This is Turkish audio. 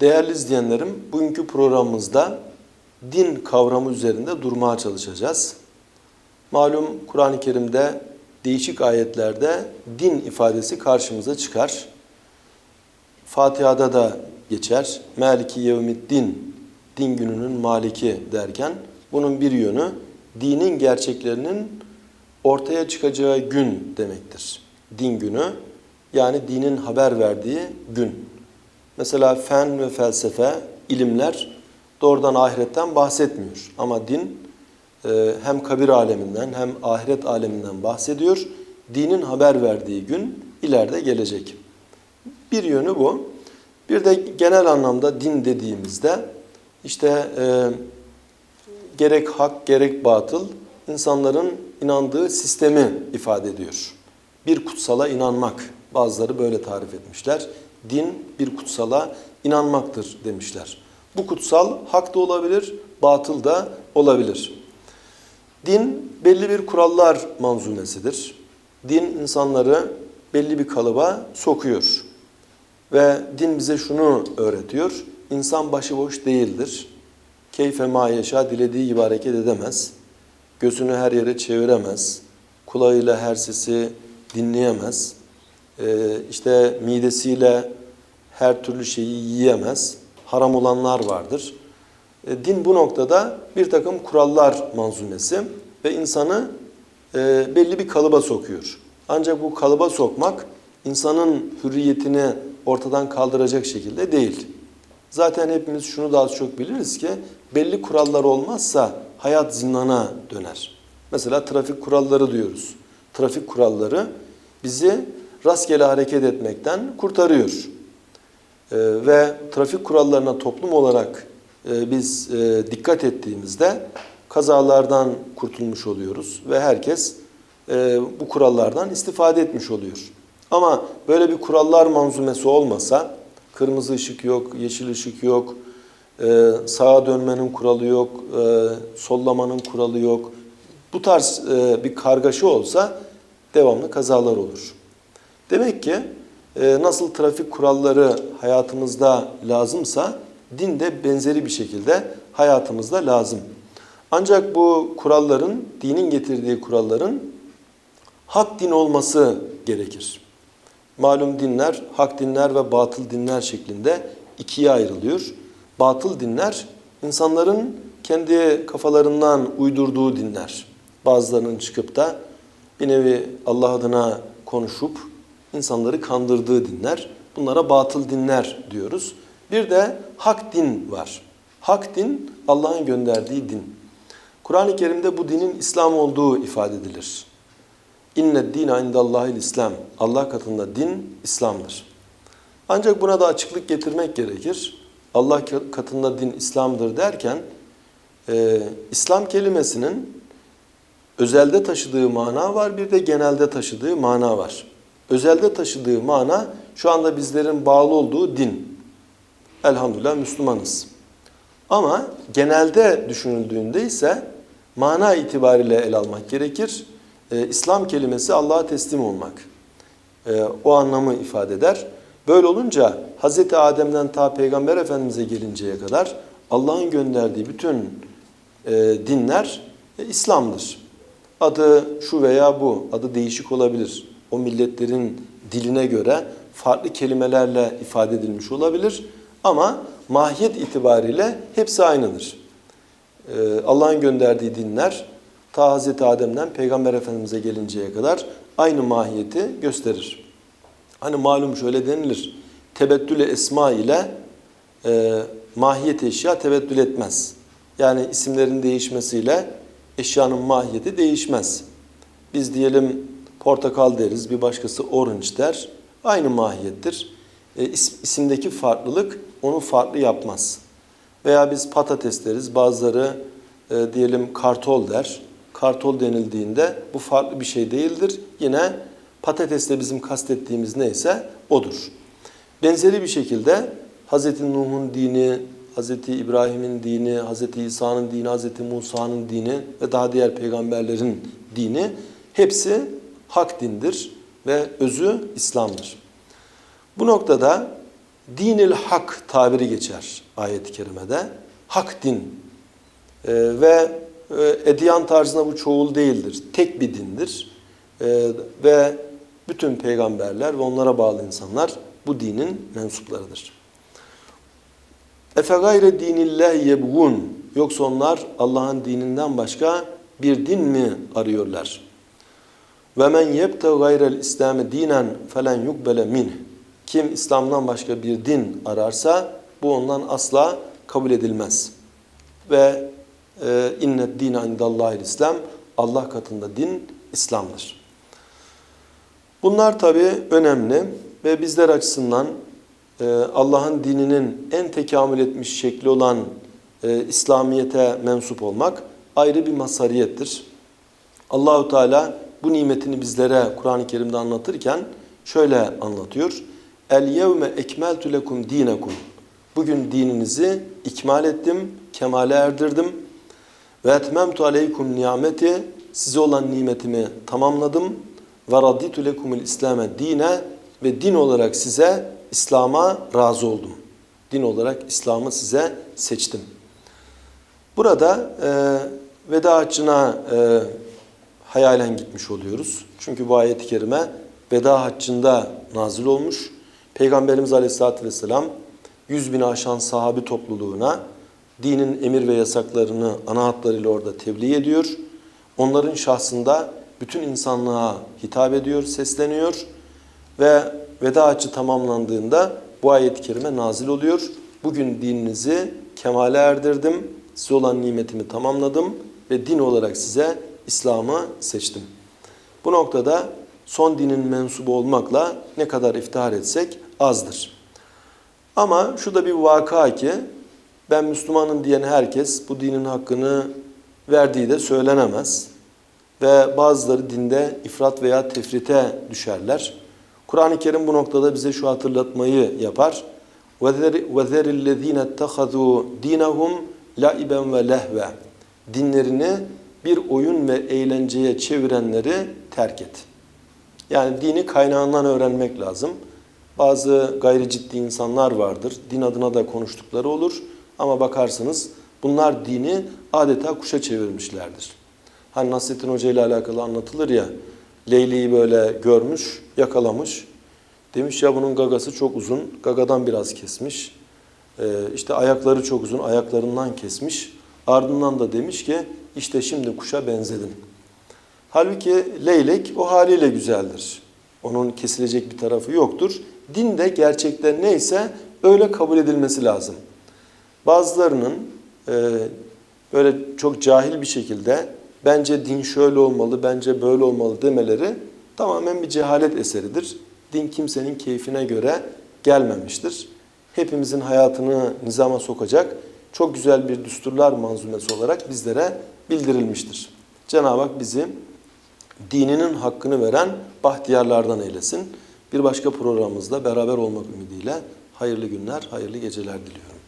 Değerli izleyenlerim, bugünkü programımızda din kavramı üzerinde durmaya çalışacağız. Malum Kur'an-ı Kerim'de değişik ayetlerde din ifadesi karşımıza çıkar. Fatiha'da da geçer. Maliki yevmiddin, din gününün maliki derken bunun bir yönü dinin gerçeklerinin ortaya çıkacağı gün demektir. Din günü yani dinin haber verdiği gün. Mesela fen ve felsefe, ilimler doğrudan ahiretten bahsetmiyor. Ama din e, hem kabir aleminden hem ahiret aleminden bahsediyor. Dinin haber verdiği gün ileride gelecek. Bir yönü bu. Bir de genel anlamda din dediğimizde işte e, gerek hak gerek batıl insanların inandığı sistemi ifade ediyor. Bir kutsala inanmak. Bazıları böyle tarif etmişler. Din bir kutsala inanmaktır demişler. Bu kutsal hak da olabilir, batıl da olabilir. Din belli bir kurallar manzumesidir. Din insanları belli bir kalıba sokuyor. Ve din bize şunu öğretiyor. İnsan başıboş değildir. Keyfe ma yaşa dilediği gibi hareket edemez. Gözünü her yere çeviremez. Kulağıyla her sesi dinleyemez. Ee, işte midesiyle her türlü şeyi yiyemez. Haram olanlar vardır. E, din bu noktada bir takım kurallar manzumesi ve insanı e, belli bir kalıba sokuyor. Ancak bu kalıba sokmak insanın hürriyetini ortadan kaldıracak şekilde değil. Zaten hepimiz şunu daha az çok biliriz ki belli kurallar olmazsa hayat zindana döner. Mesela trafik kuralları diyoruz. Trafik kuralları bizi rastgele hareket etmekten kurtarıyor. Ee, ve trafik kurallarına toplum olarak e, biz e, dikkat ettiğimizde kazalardan kurtulmuş oluyoruz ve herkes e, bu kurallardan istifade etmiş oluyor. Ama böyle bir kurallar manzumesi olmasa, kırmızı ışık yok, yeşil ışık yok, e, sağa dönmenin kuralı yok, e, sollamanın kuralı yok. Bu tarz e, bir kargaşa olsa devamlı kazalar olur. Demek ki e, nasıl trafik kuralları hayatımızda lazımsa, din de benzeri bir şekilde hayatımızda lazım. Ancak bu kuralların, dinin getirdiği kuralların hak din olması gerekir. Malum dinler, hak dinler ve batıl dinler şeklinde ikiye ayrılıyor. Batıl dinler, insanların kendi kafalarından uydurduğu dinler. Bazılarının çıkıp da bir nevi Allah adına konuşup insanları kandırdığı dinler. Bunlara batıl dinler diyoruz. Bir de hak din var. Hak din Allah'ın gönderdiği din. Kur'an-ı Kerim'de bu dinin İslam olduğu ifade edilir. İnne dîne indallâhil İslam. Allah katında din İslam'dır. Ancak buna da açıklık getirmek gerekir. Allah katında din İslam'dır derken e, İslam kelimesinin özelde taşıdığı mana var bir de genelde taşıdığı mana var. Özelde taşıdığı mana şu anda bizlerin bağlı olduğu din. Elhamdülillah Müslümanız. Ama genelde düşünüldüğünde ise mana itibariyle ele almak gerekir. Ee, İslam kelimesi Allah'a teslim olmak. Ee, o anlamı ifade eder. Böyle olunca Hz. Adem'den ta Peygamber Efendimiz'e gelinceye kadar Allah'ın gönderdiği bütün e, dinler e, İslam'dır. Adı şu veya bu, adı değişik olabilir. O milletlerin diline göre farklı kelimelerle ifade edilmiş olabilir. Ama mahiyet itibariyle hepsi aynıdır. Ee, Allah'ın gönderdiği dinler ta Hz. Adem'den Peygamber Efendimiz'e gelinceye kadar aynı mahiyeti gösterir. Hani malum şöyle denilir, tebettül esma ile e, mahiyet eşya tebettül etmez. Yani isimlerin değişmesiyle eşyanın mahiyeti değişmez. Biz diyelim portakal deriz, bir başkası orange der. Aynı mahiyettir. E, isimdeki farklılık onu farklı yapmaz. Veya biz patates deriz, bazıları e, diyelim kartol der. Kartol denildiğinde bu farklı bir şey değildir. Yine patatesle bizim kastettiğimiz neyse odur. Benzeri bir şekilde Hz. Nuh'un dini, Hz. İbrahim'in dini, Hz. İsa'nın dini, Hz. Musa'nın dini ve daha diğer peygamberlerin dini hepsi hak dindir ve özü İslam'dır. Bu noktada dinil hak tabiri geçer ayet-i kerimede. Hak din. Ee, ve e, ediyan tarzında bu çoğul değildir. Tek bir dindir. Ee, ve bütün peygamberler ve onlara bağlı insanlar bu dinin mensuplarıdır. Efe gayre dinillah yebgun. Yoksa onlar Allah'ın dininden başka bir din mi arıyorlar? Ve men yebte gayrel İslam'ı dinen felen yukbele minh. Kim İslam'dan başka bir din ararsa bu ondan asla kabul edilmez. Ve e, innet dine indallahil İslam Allah katında din İslam'dır. Bunlar tabi önemli ve bizler açısından e, Allah'ın dininin en tekamül etmiş şekli olan e, İslamiyete mensup olmak ayrı bir masariyettir. Allahu Teala bu nimetini bizlere Kur'an-ı Kerim'de anlatırken şöyle anlatıyor. El yevme ekmeltu lekum dinekum. Bugün dininizi ikmal ettim, kemale erdirdim. Ve etmemtu aleykum nimeti. Size olan nimetimi tamamladım. Ve raditu lekumul İslame dine ve din olarak size İslam'a razı oldum. Din olarak İslam'ı size seçtim. Burada e, veda haccına e, hayalen gitmiş oluyoruz. Çünkü bu ayet-i kerime veda haccında nazil olmuş. Peygamberimiz Aleyhisselatü Vesselam 100 bin aşan sahabi topluluğuna dinin emir ve yasaklarını ana hatlarıyla orada tebliğ ediyor. Onların şahsında bütün insanlığa hitap ediyor, sesleniyor ve veda haccı tamamlandığında bu ayet-i kerime nazil oluyor. Bugün dininizi kemale erdirdim, size olan nimetimi tamamladım ve din olarak size İslam'ı seçtim. Bu noktada son dinin mensubu olmakla ne kadar iftihar etsek azdır. Ama şu da bir vaka ki ben Müslümanım diyen herkes bu dinin hakkını verdiği de söylenemez. Ve bazıları dinde ifrat veya tefrite düşerler. Kur'an-ı Kerim bu noktada bize şu hatırlatmayı yapar. وَذَرِ الَّذ۪ينَ اتَّخَذُوا دِينَهُمْ لَعِبًا وَلَهْوًا Dinlerini bir oyun ve eğlenceye çevirenleri terk et. Yani dini kaynağından öğrenmek lazım. Bazı gayri ciddi insanlar vardır. Din adına da konuştukları olur. Ama bakarsınız bunlar dini adeta kuşa çevirmişlerdir. Hani Nasrettin Hoca ile alakalı anlatılır ya, Leyli'yi böyle görmüş, yakalamış. Demiş ya bunun gagası çok uzun, gagadan biraz kesmiş. Ee, işte ayakları çok uzun, ayaklarından kesmiş. Ardından da demiş ki işte şimdi kuşa benzedin. Halbuki leylek o haliyle güzeldir. Onun kesilecek bir tarafı yoktur. Din de gerçekten neyse öyle kabul edilmesi lazım. Bazılarının e, böyle çok cahil bir şekilde bence din şöyle olmalı, bence böyle olmalı demeleri tamamen bir cehalet eseridir. Din kimsenin keyfine göre gelmemiştir. Hepimizin hayatını nizama sokacak çok güzel bir düsturlar manzumesi olarak bizlere bildirilmiştir. Cenab-ı Hak bizi dininin hakkını veren bahtiyarlardan eylesin. Bir başka programımızda beraber olmak ümidiyle hayırlı günler, hayırlı geceler diliyorum.